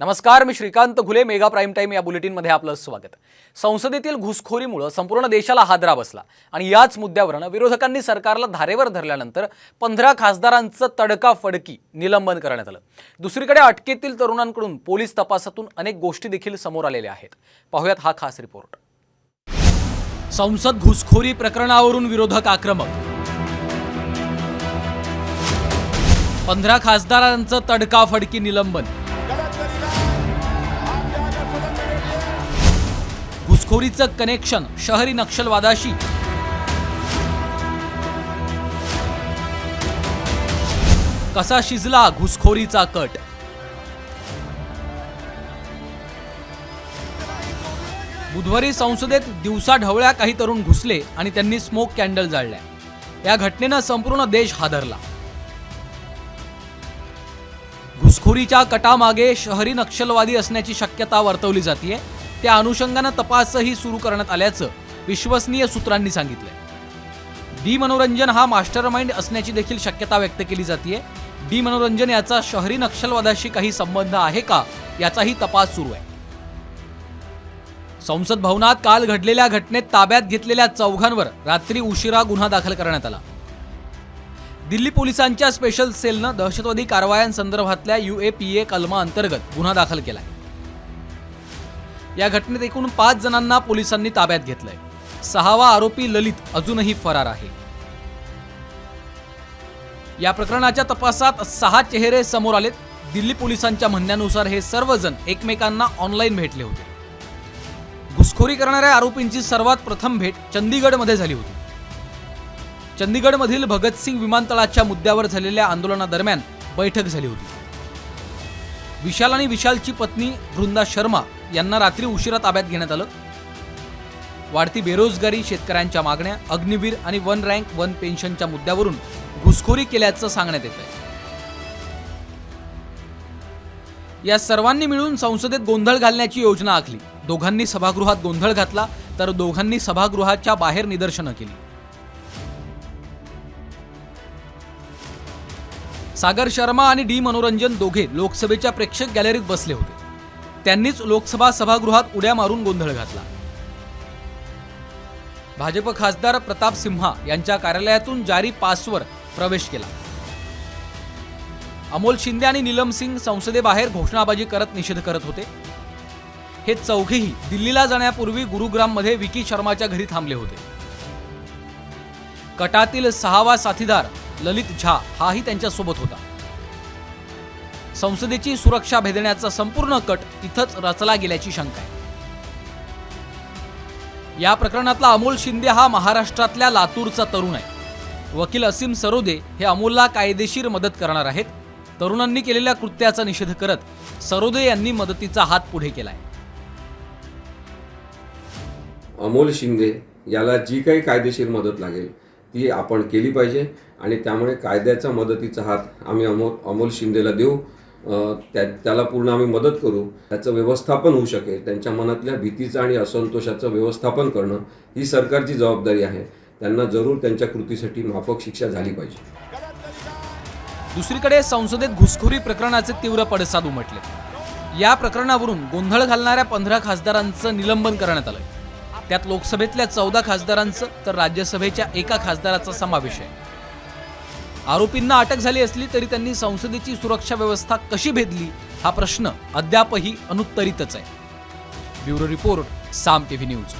नमस्कार मी Shrikant Ghule mega prime time या बुलेटिनमध्ये आपलं स्वागत. संसदेतील घुसखोरीमुळं संपूर्ण देशाला हादरा बसला आणि याच मुद्द्यावरनं विरोधकांनी सरकारला धारेवर धरल्यानंतर पंधरा खासदारांचं तडकाफडकी निलंबन करण्यात आलं. दुसरीकडे अटकेतील तरुणांकडून पोलीस तपासातून अनेक गोष्टी देखील समोर आलेल्या आहेत. पाहुयात हा खास रिपोर्ट. संसद घुसखोरी प्रकरणावरून विरोधक आक्रमक. पंधरा खासदारांचं तडकाफडकी निलंबन. घुसखोरीचं कनेक्शन शहरी नक्षलवादाशी. कसा शिजला घुसखोरीचा कट? बुधवारी संसदेत दिवसा ढवळ्या काही तरुण घुसले आणि त्यांनी स्मोक कॅन्डल जाळल्या. या घटनेनं संपूर्ण देश हादरला. घुसखोरीच्या कटामागे शहरी नक्षलवादी असण्याची शक्यता वर्तवली जाते त्या अनुषंगानं तपासही सुरू करण्यात आल्याचं विश्वसनीय सूत्रांनी सांगितलंय. डी मनोरंजन हा मास्टर माइंड असण्याची देखील शक्यता व्यक्त केली जाते डी मनोरंजन याचा शहरी नक्षलवादाशी काही संबंध आहे का याचाही तपास सुरू आहे. संसद भवनात काल घडलेल्या घटनेत ताब्यात घेतलेल्या चौघांवर रात्री उशिरा गुन्हा दाखल करण्यात आला. दिल्ली पोलिसांच्या स्पेशल सेलनं दहशतवादी कारवायांसंदर्भातल्या ए कलमा अंतर्गत गुन्हा दाखल केला आहे या घटनेत एकूण पाच जणांना पोलिसांनी ताब्यात घेतलंय. सहावा आरोपी ललित अजूनही फरार आहे. या प्रकरणाच्या तपासात सहा चेहरे समोर आलेत. दिल्ली पोलिसांच्या म्हणण्यानुसार हे सर्वजण एकमेकांना ऑनलाईन भेटले होते. घुसखोरी करणाऱ्या आरोपींची सर्वात प्रथम भेट चंदीगडमध्ये झाली होती. चंदीगडमधील भगतसिंग विमानतळाच्या मुद्द्यावर झालेल्या आंदोलनादरम्यान बैठक झाली होती. विशाल आणि विशालची पत्नी वृंदा शर्मा यांना रात्री उशिरा ताब्यात घेण्यात आलं. वाढती बेरोजगारी शेतकऱ्यांच्या मागण्या अग्निवीर आणि वन रँक वन पेन्शनच्या मुद्द्यावरून घुसखोरी केल्याचं सांगण्यात येत आहे या सर्वांनी मिळून संसदेत गोंधळ घालण्याची योजना आखली. दोघांनी सभागृहात गोंधळ घातला तर दोघांनी सभागृहाच्या बाहेर निदर्शनं केली. सागर शर्मा आणि डी मनोरंजन दोघे लोकसभेच्या प्रेक्षक गॅलरीत बसले होते. त्यांनीच लोकसभा सभागृहात उड्या मारून गोंधळ घातला. भाजप खासदार प्रताप सिम्हा यांच्या कार्यालयातून जारी पासवर प्रवेश केला. अमोल शिंदे आणि निलम सिंग संसदेबाहेर घोषणाबाजी करत निषेध करत होते. हे चौघेही दिल्लीला जाण्यापूर्वी गुरुग्राममध्ये विकी शर्माच्या घरी थांबले होते. कटातील सहावा साथीदार ललित झा हाही त्यांच्यासोबत होता. संसदेची सुरक्षा भेदण्याचा संपूर्ण कट तिथंच रचला गेल्याची शंका आहे. या प्रकरणातला अमोल शिंदे हा महाराष्ट्रातल्या लातूरचा तरुण आहे. वकील असीम सरोदे हे अमोलला कायदेशीर मदत करणार आहेत. तरुणांनी केलेल्या कृत्याचा निषेध करत सरोदे यांनी मदतीचा हात पुढे केलाय. अमोल शिंदे याला जी काही कायदेशीर मदत लागेल ती आपण केली पाहिजे आणि त्यामुळे कायद्याचा मदतीचा हात आम्ही अमोल अमोल शिंदेला देऊ. त्या त्याला पूर्ण आम्ही मदत करू त्याचं व्यवस्थापन होऊ शकेल त्यांच्या मनातल्या भीतीचं आणि असंतोषाचं व्यवस्थापन करणं ही सरकारची जबाबदारी आहे. त्यांना जरूर त्यांच्या कृतीसाठी माफक शिक्षा झाली पाहिजे. दुसरीकडे संसदेत घुसखोरी प्रकरणाचे तीव्र पडसाद उमटले. या प्रकरणावरून गोंधळ घालणाऱ्या पंधरा खासदारांचं निलंबन करण्यात आलंय. त्यात लोकसभेतल्या चौदा खासदारांचं तर राज्यसभेच्या एका खासदाराचा समावेश आहे. आरोपींना अटक झाली असली तरी त्यांनी संसदेची सुरक्षा व्यवस्था कशी भेदली हा प्रश्न अद्यापही अनुत्तरितच आहे. Bureau report Saam TV news.